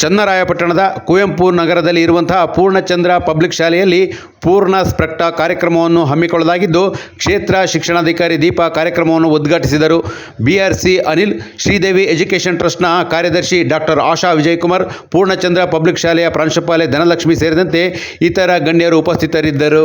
ಚನ್ನರಾಯಪಟ್ಟಣದ ಕುವೆಂಪು ನಗರದಲ್ಲಿ ಇರುವಂತಹ ಪೂರ್ಣಚಂದ್ರ ಪಬ್ಲಿಕ್ ಶಾಲೆಯಲ್ಲಿ ಪೂರ್ಣ ಸ್ಪ್ರಕ್ಟ ಕಾರ್ಯಕ್ರಮವನ್ನು ಹಮ್ಮಿಕೊಳ್ಳಲಾಗಿದ್ದು, ಕ್ಷೇತ್ರ ಶಿಕ್ಷಣಾಧಿಕಾರಿ ದೀಪಾ ಕಾರ್ಯಕ್ರಮವನ್ನು ಉದ್ಘಾಟಿಸಿದರು. ಬಿಆರ್ಸಿ ಅನಿಲ್, ಶ್ರೀದೇವಿ ಎಜುಕೇಷನ್ ಟ್ರಸ್ಟ್ನ ಕಾರ್ಯದರ್ಶಿ ಡಾಕ್ಟರ್ ಆಶಾ ವಿಜಯಕುಮಾರ್, ಪೂರ್ಣಚಂದ್ರ ಪಬ್ಲಿಕ್ ಶಾಲೆಯ ಪ್ರಾಂಶುಪಾಲೆ ಧನಲಕ್ಷ್ಮಿ ಸೇರಿದಂತೆ ಇತರ ಗಣ್ಯರು ಉಪಸ್ಥಿತರಿದ್ದರು.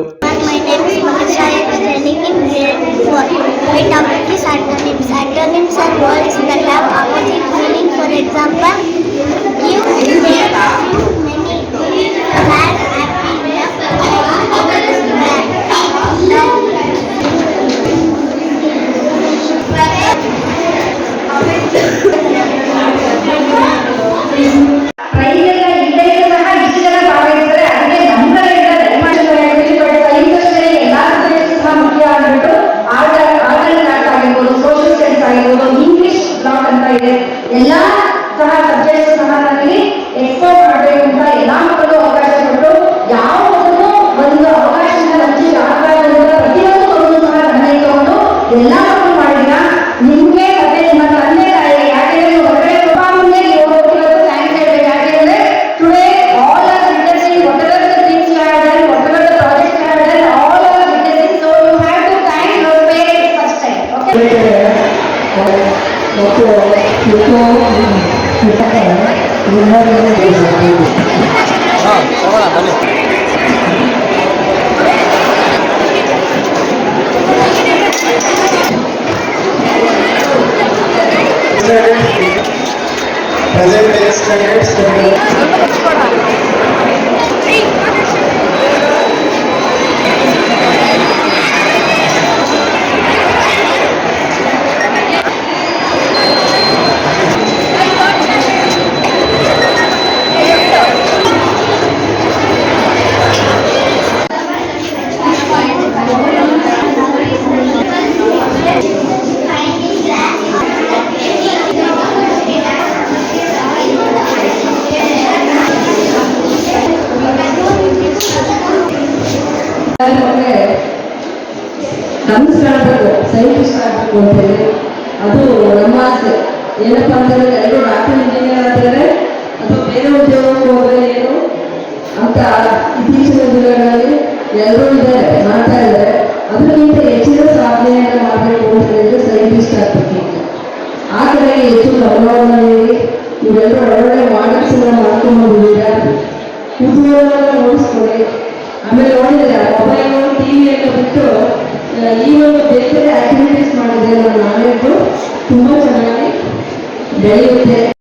ಇದೆ. ಎಲ್ಲಾ ಸಹ ಸಬ್ಜೆಕ್ಟ್ಸ್ ಸಹ ನನಗೆ ಎಕ್ಸ್ಪೋರ್ಟ್ ಮಾಡಬೇಕು ಅಂತ ಎಲ್ಲಾ ಮಕ್ಕಳು ಅವಕಾಶ ಕೊಟ್ಟು ಯಾವ ಮಕ್ಕಳು ಒಂದು ಅವಕಾಶದಿಂದ ವಂಚಿತ ಆಗಬಾರ್ದು ಪ್ರತಿಯೊಂದು ಮಕ್ಕಳು ಸಹ ಗಮನ ಇಟ್ಟುಕೊಂಡು ಎಲ್ಲಾ ಮಕ್ಕಳು ಮಾಡಿದ ನಿಮ್ಗೆ ಮತ್ತೆ ನಿಮ್ಮ ತಂದೆ ತಾಯಿ ಯಾಕೆಂದ್ರೆ ಹೊರಗಡೆ ನೀವು ಹೋಗ್ತಿರೋದು ಥ್ಯಾಂಕ್ಸ್ ಹೇಳ್ಬೇಕು all are witnessing whatever the the projects all are witnessing so you have to thank first okay Opo, ito. President, ಕನಸು ಕಾಣಬೇಕು ಸೈಂಟಿಸ್ಟ್ ಆಗಬೇಕು ಅಂತೇಳಿ. ಅದು ನಮ್ಮ ಆಸೆ. ಏನಪ್ಪ ಅಂತಂದ್ರೆ ಎಲ್ಲರೂ ಡಾಕ್ಟರ್ ಇಂಜಿನಿಯರ್ ಆಗಿದ್ದಾರೆ ಅಥವಾ ಬೇರೆ ಉದ್ಯೋಗಕ್ಕೆ ಹೋದ್ರೆ ಏನು? ಅಂತ ಇತ್ತೀಚಿನ ದಿನಗಳಲ್ಲಿ ಎಲ್ಲರೂ ಇದ್ದಾರೆ, ಮಾಡ್ತಾ ಇದ್ದಾರೆ. ಅದಕ್ಕಿಂತ ಹೆಚ್ಚಿನ ಸಾಧನೆಯನ್ನು ಮಾಡಬೇಕು ಅಂತ ಹೇಳಿದ್ರೆ ಸೈಂಟಿಸ್ಟ್ ಆಗಬೇಕು ಆ ಕಡೆಗೆ ಹೆಚ್ಚು ಗಮನವನ್ನು ನೀಡಿ, ನೀವೆಲ್ಲರೂ ಒಳ್ಳೊಳ್ಳೆ ಮಾಡಲ್ಸ್ ಎಲ್ಲ ಮಾಡ್ಕೊಂಡು ಹೋಗಿದ್ದೀರಾ? ಕುತೂಹಲವನ್ನು ನೋಡಿಸ್ಕೊಳ್ಳಿ ಆಮೇಲೆ ನೋಡಿದ್ರೆ ಮೊಬೈಲು ಎಲ್ಲ ಬಿಟ್ಟು ಈ ಒಂದು ಬೇರೆ ಆಕ್ಟಿವಿಟೀಸ್ ಮಾಡಿದ್ರೆ ನಮ್ಮ ನಾಲೆಡ್ಜು ತುಂಬ ಚೆನ್ನಾಗಿ ಬೆಳೆಯುತ್ತೆ.